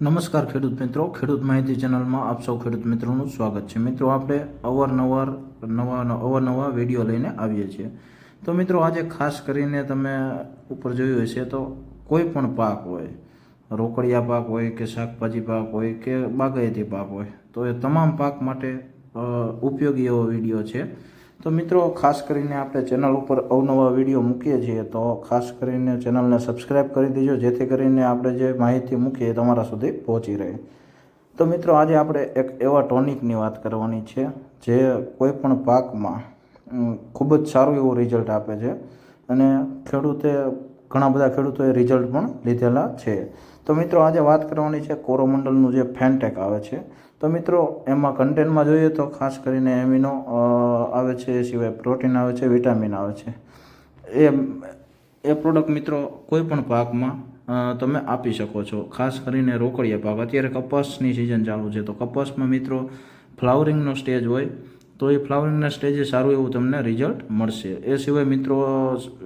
નમસ્કાર ખેડૂત મિત્રો. ખેડૂત માહિતી ચેનલમાં આપ સૌ ખેડૂત મિત્રોનું સ્વાગત છે. મિત્રો, આપણે અવારનવાર નવા અવારનવા વીડિયો લઈને આવીએ છીએ. તો મિત્રો, આજે ખાસ કરીને તમે ઉપર જોયું હશે તો કોઈ પણ પાક હોય, રોકડિયા પાક હોય કે શાકભાજી પાક હોય કે બાગાયતી પાક હોય, તો એ તમામ પાક માટે ઉપયોગી એવો વીડિયો છે. તો મિત્રો, ખાસ કરીને આપણે ચેનલ ઉપર અવનવા વીડિયો મૂકીએ છીએ, તો ખાસ કરીને ચેનલને સબસ્ક્રાઈબ કરી દેજો, જેથી કરીને આપણે જે માહિતી મૂકીએ તમારા સુધી પહોંચી રહે. તો મિત્રો, આજે આપણે એક એવા ટોનિકની વાત કરવાની છે, જે કોઈ પણ પાકમાં ખૂબ જ સારું એવું રિઝલ્ટ આપે છે. અને ખેડૂતે, ઘણા બધા ખેડૂતોએ રિઝલ્ટ પણ લીધેલા છે. તો મિત્રો આજે વાત કરવાની છે કોરોમંડલનું જે ફેનટેક આવે છે. તો મિત્રો, એમાં કન્ટેન્ટમાં જોઈએ તો ખાસ કરીને એમિનો આવે છે, એ સિવાય પ્રોટીન આવે છે, વિટામિન આવે છે. એ એ પ્રોડક્ટ મિત્રો કોઈ પણ પાકમાં તમે આપી શકો છો. ખાસ કરીને રોકડિયા પાક. અત્યારે કપાસની સિઝન ચાલુ છે. તો કપાસમાં મિત્રો ફ્લાવરિંગનો સ્ટેજ હોય, તો એ ફ્લાવરિંગના સ્ટેજે સારું એવું તમને રિઝલ્ટ મળશે. એ સિવાય મિત્રો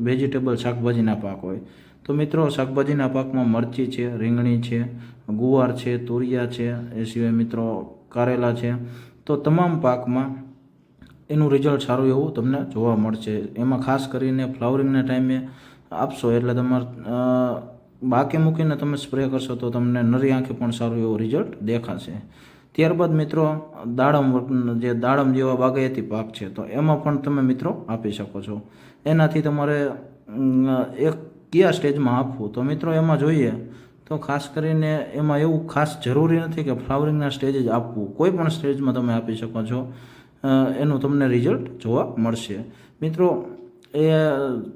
વેજીટેબલ શાકભાજીના પાક હોય તો મિત્રો, શાકભાજીના પાકમાં મરચી છે, રીંગણી છે, ગુવાર છે, તુરિયા છે, એ સિવાય મિત્રો કારેલા છે. તો તમામ પાકમાં એનું રિઝલ્ટ સારું એવું તમને જોવા મળશે. એમાં ખાસ કરીને ફ્લાવરિંગના ટાઈમે આપશો એટલે તમારે બાકે મૂકીને તમે સ્પ્રે કરશો તો તમને નરી આંખે પણ સારું એવું રિઝલ્ટ દેખાશે. ત્યારબાદ મિત્રો, દાડમ જે દાડમ જેવા બાગાયતી પાક છે, તો એમાં પણ તમે મિત્રો આપી શકો છો. એનાથી તમારે એક કયા સ્ટેજમાં આપવું? તો મિત્રો એમાં જોઈએ, તો ખાસ કરીને એમાં એવું ખાસ જરૂરી નથી કે ફ્લાવરિંગના સ્ટેજ જ આપવું. કોઈ પણ સ્ટેજમાં તમે આપી શકો છો. એનું તમને રિઝલ્ટ જોવા મળશે. મિત્રો એ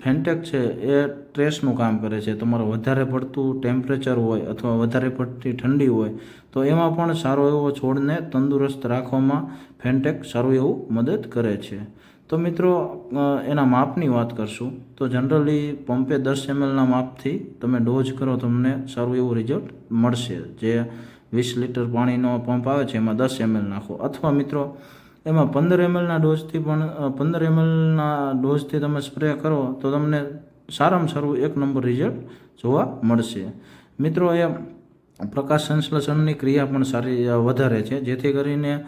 ફેન્ટેક છે, એ ટ્રેસનું કામ કરે છે. તમારે વધારે પડતું ટેમ્પરેચર હોય અથવા વધારે પડતી ઠંડી હોય, તો એમાં પણ સારો એવો છોડને તંદુરસ્ત રાખવામાં ફેન્ટેક સારું એવું મદદ કરે છે. તો મિત્રો એના માપની વાત કરશું. તો જનરલી પંપે દસ એમએલના માપથી તમે ડોઝ કરો, તમને સારું એવું રિઝલ્ટ મળશે. જે વીસ લીટર પાણીનો પંપ આવે છે, એમાં દસ એમએલ નાખો. અથવા મિત્રો એમાં પંદર એમએલના ડોઝથી પણ પંદર એમએલના ડોઝથી તમે સ્પ્રે કરો, તો તમને સારામાં સારું એક નંબર રિઝલ્ટ જોવા મળશે. મિત્રો, એ પ્રકાશ સંશ્લેષણની ક્રિયા પણ સારી વધારે છે. જેથી કરીને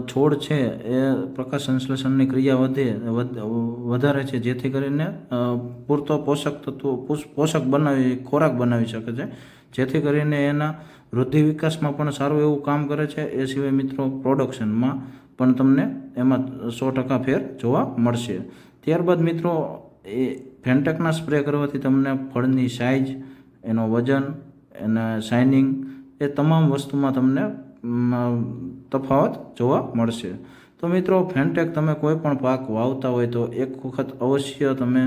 છોડ છે એ પ્રકાશ સંશ્લેષણની ક્રિયા વધે વધારે છે. જેથી કરીને પૂરતો પોષક તત્વો, પુષ- પોષક બનાવી, ખોરાક બનાવી શકે છે. જેથી કરીને એના વૃદ્ધિ વિકાસમાં પણ સારું એવું કામ કરે છે. એ સિવાય મિત્રો પ્રોડક્શનમાં પણ તમને એમાં સો ટકા ફેર જોવા મળશે. ત્યારબાદ મિત્રો, એ ફેન્ટેકના સ્પ્રે કરવાથી તમને ફળની સાઇઝ એનો વજન, એના શાઇનિંગ, એ તમામ વસ્તુમાં તમને તફાવત જોવા મળશે. તો મિત્રો, ફેન્ટેક તમે કોઈ પણ પાક વાવતા હોય તો એક વખત અવશ્ય તમે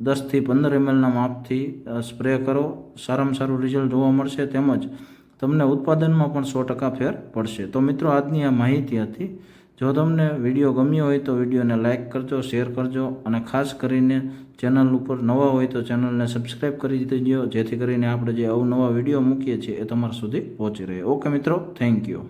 દસથી પંદર એમએલના માપથી સ્પ્રે કરો. સારામાં સારું રિઝલ્ટ જોવા મળશે. તેમજ તમને ઉત્પાદનમાં પણ સો ટકા ફેર પડશે. તો મિત્રો, આજની આ માહિતી હતી. જો તમને વીડિયો ગમ્યો હોય તો વિડીયોને લાઇક કરજો, શેર કરજો અને ખાસ કરીને ચેનલ ઉપર નવા હોય તો ચેનલને સબસ્ક્રાઈબ કરી દેજો, જેથી કરીને આપણે જે અવનવા વીડિયો મૂકીએ છીએ એ તમારા સુધી પહોંચી રહે. ઓકે મિત્રો, થેન્ક યુ.